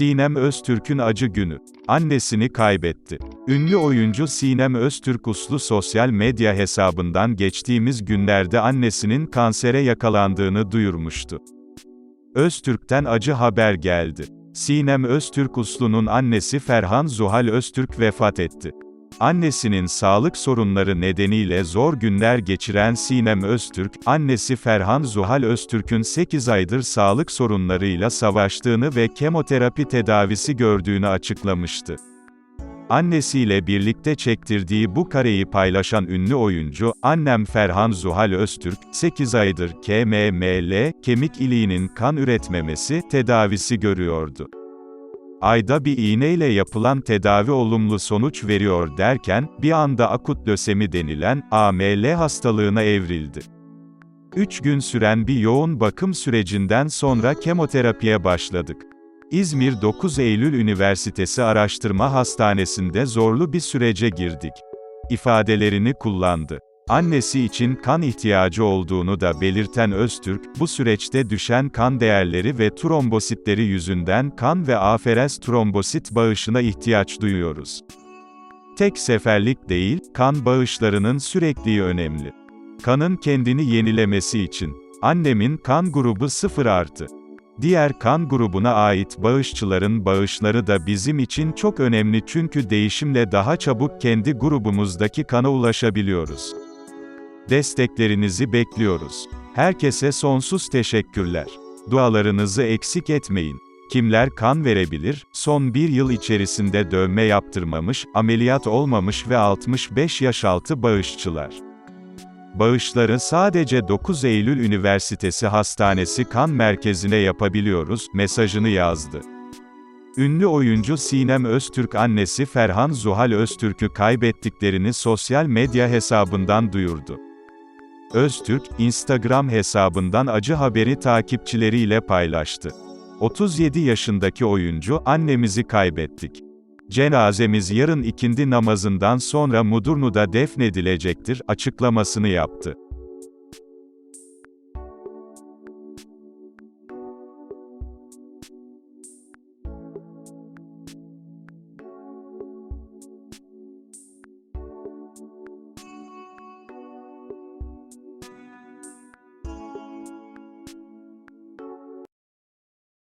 Sinem Öztürk'ün acı günü. Annesini kaybetti. Ünlü oyuncu Sinem Öztürk uslu sosyal medya hesabından geçtiğimiz günlerde annesinin kansere yakalandığını duyurmuştu. Öztürk'ten acı haber geldi. Sinem Öztürk uslu'nun annesi Ferhan Zuhal Öztürk vefat etti. Annesinin sağlık sorunları nedeniyle zor günler geçiren Sinem Öztürk, annesi Ferhan Zuhal Öztürk'ün 8 aydır sağlık sorunlarıyla savaştığını ve kemoterapi tedavisi gördüğünü açıklamıştı. Annesiyle birlikte çektirdiği bu kareyi paylaşan ünlü oyuncu, annem Ferhan Zuhal Öztürk, 8 aydır KMML, kemik iliğinin kan üretmemesi, tedavisi görüyordu. Ayda bir iğneyle yapılan tedavi olumlu sonuç veriyor derken, bir anda akut lösemi denilen, AML hastalığına evrildi. 3 gün süren bir yoğun bakım sürecinden sonra kemoterapiye başladık. İzmir 9 Eylül Üniversitesi Araştırma Hastanesi'nde zorlu bir sürece girdik. ifadelerini kullandı. Annesi için kan ihtiyacı olduğunu da belirten Öztürk, bu süreçte düşen kan değerleri ve trombositleri yüzünden kan ve aferez trombosit bağışına ihtiyaç duyuyoruz. Tek seferlik değil, kan bağışlarının sürekliliği önemli. Kanın kendini yenilemesi için. Annemin kan grubu 0 artı. Diğer kan grubuna ait bağışçıların bağışları da bizim için çok önemli çünkü değişimle daha çabuk kendi grubumuzdaki kana ulaşabiliyoruz. Desteklerinizi bekliyoruz. Herkese sonsuz teşekkürler. Dualarınızı eksik etmeyin. Kimler kan verebilir? Son bir yıl içerisinde dövme yaptırmamış, ameliyat olmamış ve 65 yaş altı bağışçılar. Bağışları sadece 9 Eylül Üniversitesi Hastanesi Kan Merkezi'ne yapabiliyoruz, mesajını yazdı. Ünlü oyuncu Sinem Öztürk annesi Ferhan Zuhal Öztürk'ü kaybettiklerini sosyal medya hesabından duyurdu. Öztürk, Instagram hesabından acı haberi takipçileriyle paylaştı. 37 yaşındaki oyuncu, annemizi kaybettik. Cenazemiz yarın ikindi namazından sonra Mudurnu'da defnedilecektir, açıklamasını yaptı.